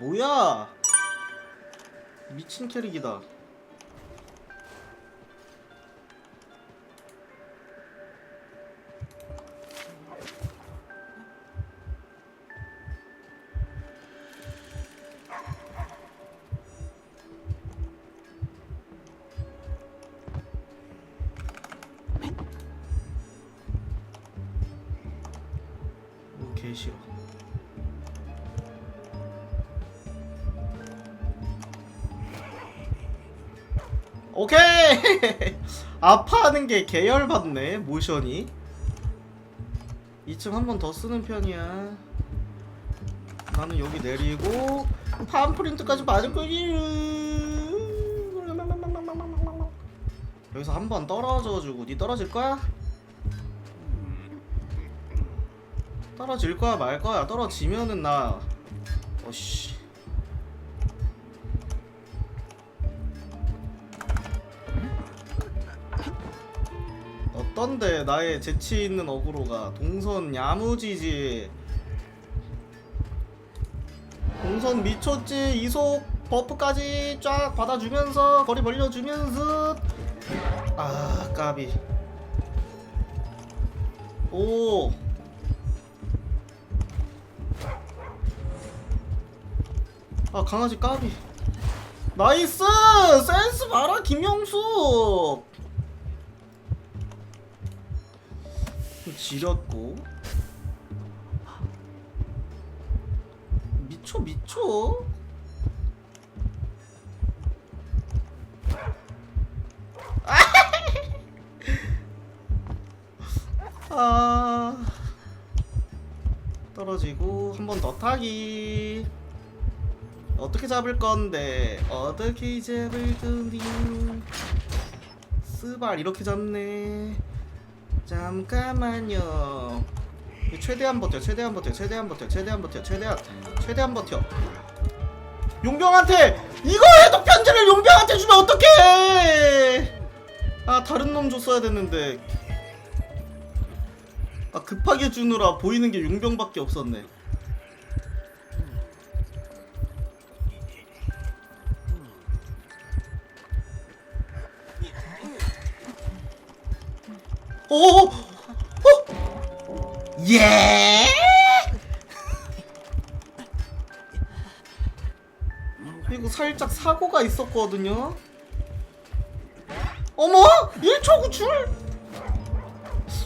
뭐야? 미친 캐릭이다 오케이! 아파하는 게 계열받네, 모션이. 2층 한 번 더 쓰는 편이야. 나는 여기 내리고, 팜프린트까지 맞을 거지. 여기서 한 번 떨어져주고, 니 떨어질 거야? 떨어질 거야 말 거야 떨어지면은 나 어씨 떤데 나의 재치 있는 어그로가 동선 야무지지. 동선 미쳤지 이속 버프까지 쫙 받아주면서 거리 벌려주면서 아 까비. 오. 아 강아지 까비. 나이스! 센스 봐라 김영수 지렸고. 미쳐 미쳐. 아. 떨어지고 한 번 더 타기. 어떻게 잡을 건데? 어떻게 잡을 건데 스발 이렇게 잡네 잠깐만요. 최대한 버텨 최대한 버텨 최대한 버텨 최대한 버텨 최대한 최대한 버텨. 용병한테 이거 해독 편지를 용병한테 주면 어떡해? 아 다른 놈 줬어야 됐는데. 아 급하게 주느라 보이는 게 용병밖에 없었네 오! 어? 예! 이거 살짝 사고가 있었거든요. 어머! 1초 구출!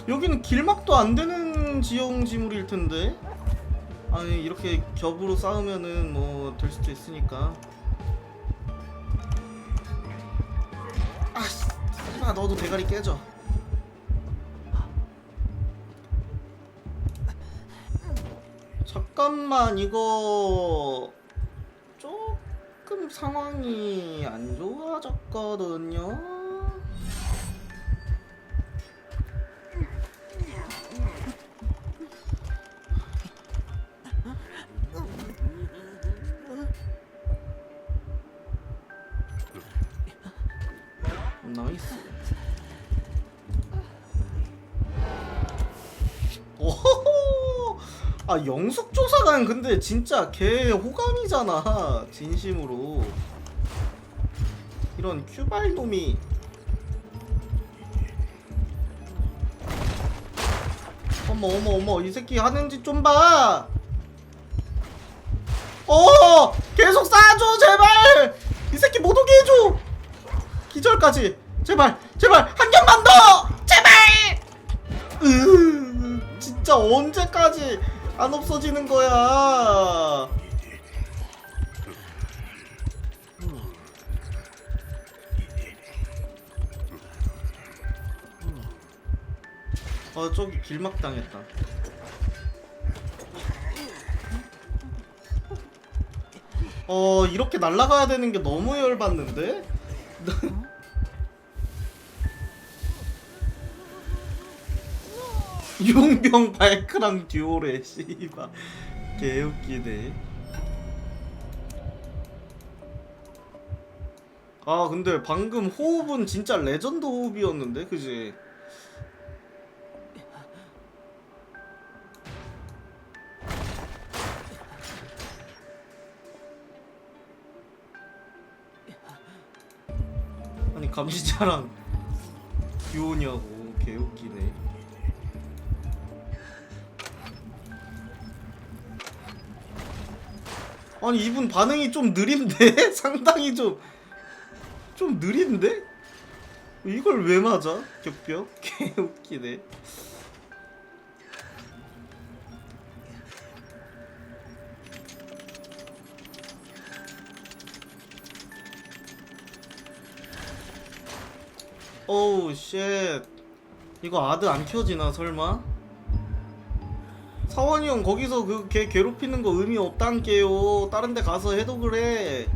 여기는 길막도 안 되는 지형 지물일 텐데. 아니 이렇게 겹으로 싸우면은 뭐 될 수도 있으니까. 아, 씨, 아 너도 대가리 깨져. 잠깐만 이거 조금 상황이 안 좋아졌거든요. 나이스. 아 영숙조사관 근데 진짜 개 호감이잖아 진심으로. 이런 큐발 놈이. 어머 어머 어머 이 새끼 하는 짓 좀봐. 어 계속 쏴줘 제발! 이 새끼 못 오게 해줘! 기절까지. 제발 제발 한 개만 더! 제발! 으 진짜 언제까지 안 없어지는 거야. 아 저기 길막 당했다. 어 이렇게 날아가야 되는 게 너무 열받는데 용병 발크랑 듀오래 씨발. 개웃기네. 아 근데 방금 호흡은 진짜 레전드 호흡이었는데 그지? 아니 감시자랑 듀오냐고. 개웃기네. 아니 이분 반응이 좀 느린데? 상당히 좀 좀 느린데? 이걸 왜 맞아? 격벽? 개웃기네 오우 쉣 이거 아드 안 켜지나 설마? 사원이 형 거기서 그 걔 괴롭히는 거 의미 없단게요 다른 데 가서 해도 그래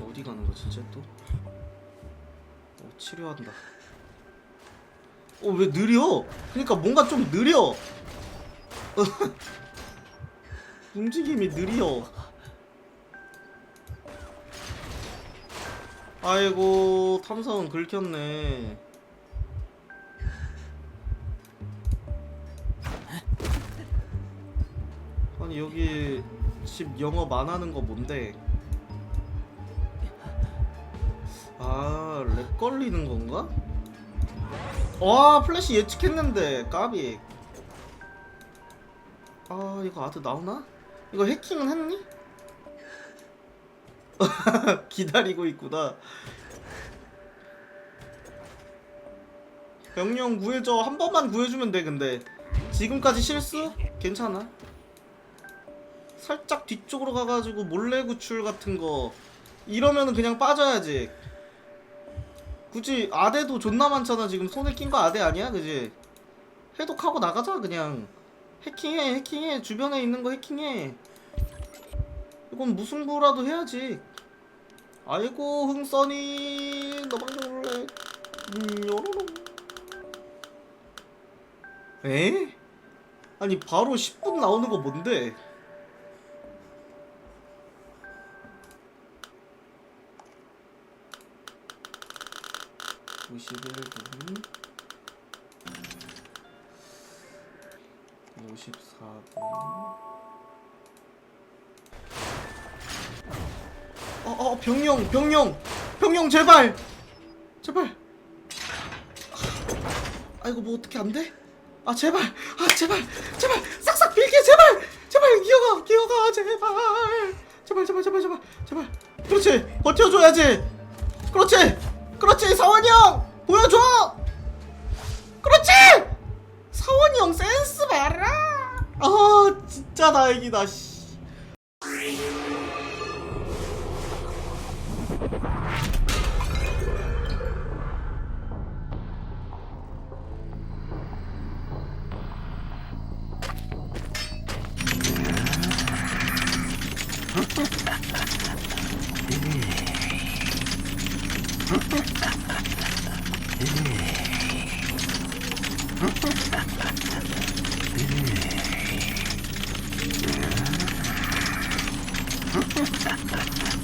어디 가는 거지 쟤 또? 어, 치료한다 어 왜 느려? 그러니까 뭔가 좀 느려. 움직임이 느려. 아이고 탐사원 긁혔네. 아니 여기 집 영업 안 하는 거 뭔데? 아, 렉 걸리는 건가? 와 플래시 예측했는데 까비 아 이거 아드 나오나? 이거 해킹은 했니? 기다리고 있구나. 명령 구해줘. 한 번만 구해주면 돼 근데. 지금까지 실수? 괜찮아? 살짝 뒤쪽으로 가가지고 몰래 구출 같은 거. 이러면은 그냥 빠져야지. 굳이 아대도 존나 많잖아. 지금 손에 낀 거 아대 아니야? 그지? 해독하고 나가자 그냥 해킹해 해킹해. 주변에 있는 거 해킹해. 이건 무승부라도 해야지. 아이고 흥선이. 너만 좋을래. 음, 요로롱. 에? 아니 바로 10분 나오는 거 뭔데? 51분 54분 어어 병영 병영 병영 제발 제발. 아이고 뭐 어떻게 안 돼? 아 제발 아 제발 제발 싹싹 빌게 제발 제발 기어가 기어가 제발. 제발 제발 제발 제발 제발. 그렇지 버텨줘야지. 그렇지 그렇지 사원이 형 보여줘. 그렇지! 사원이 형 센스 봐라 아 진짜 다행이다 씨. 来た来た来た。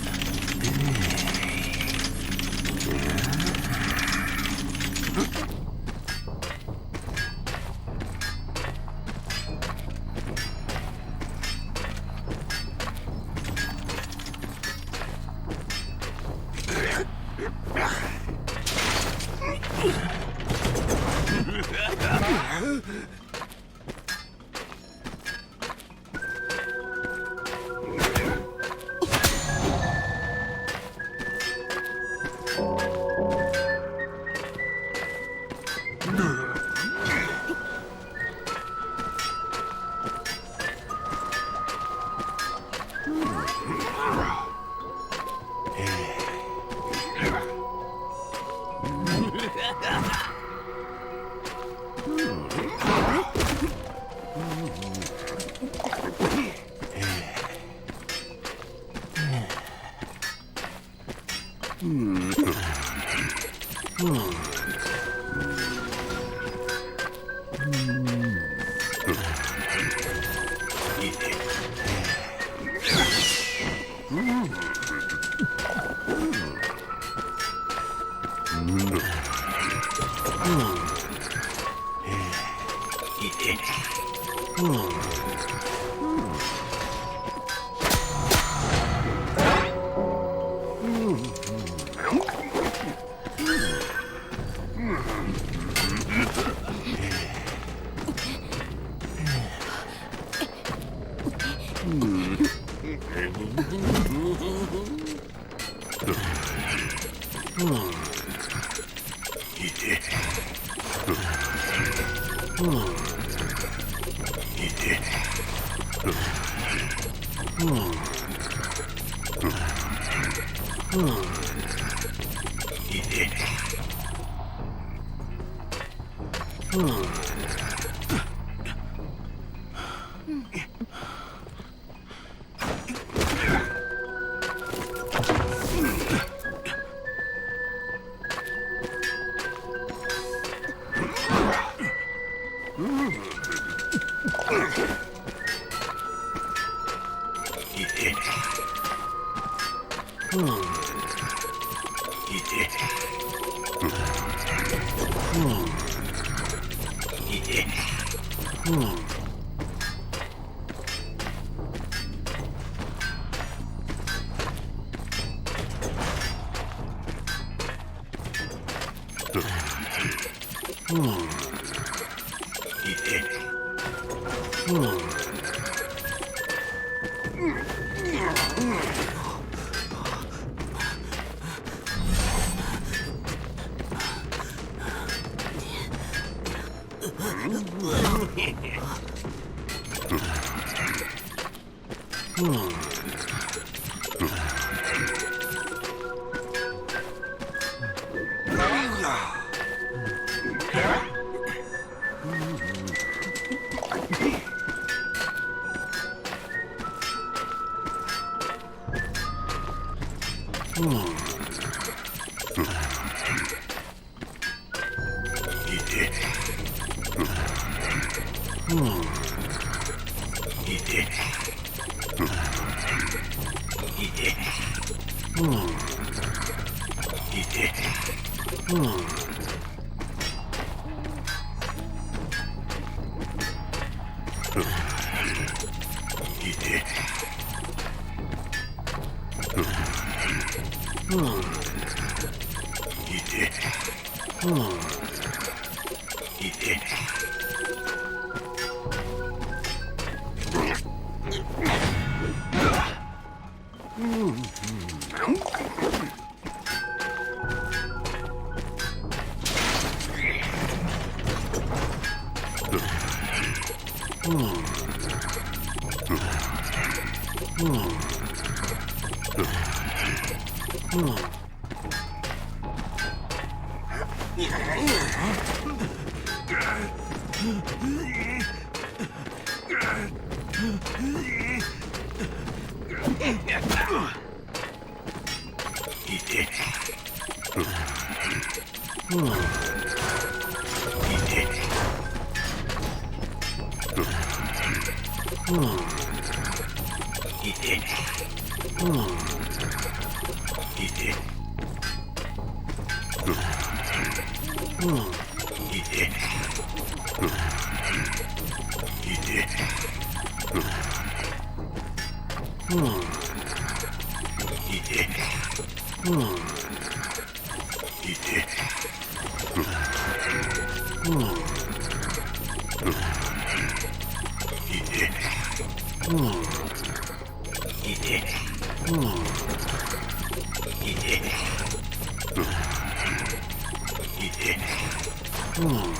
Hmm. Hmm. Hmm. Hmm. Hmm. うん。Hmm. うん。Hmm.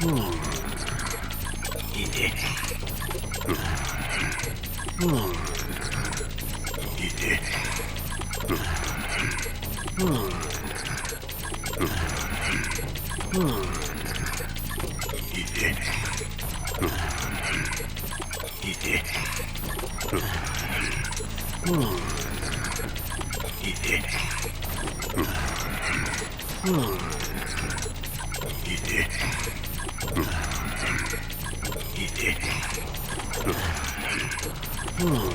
Hmm. 음.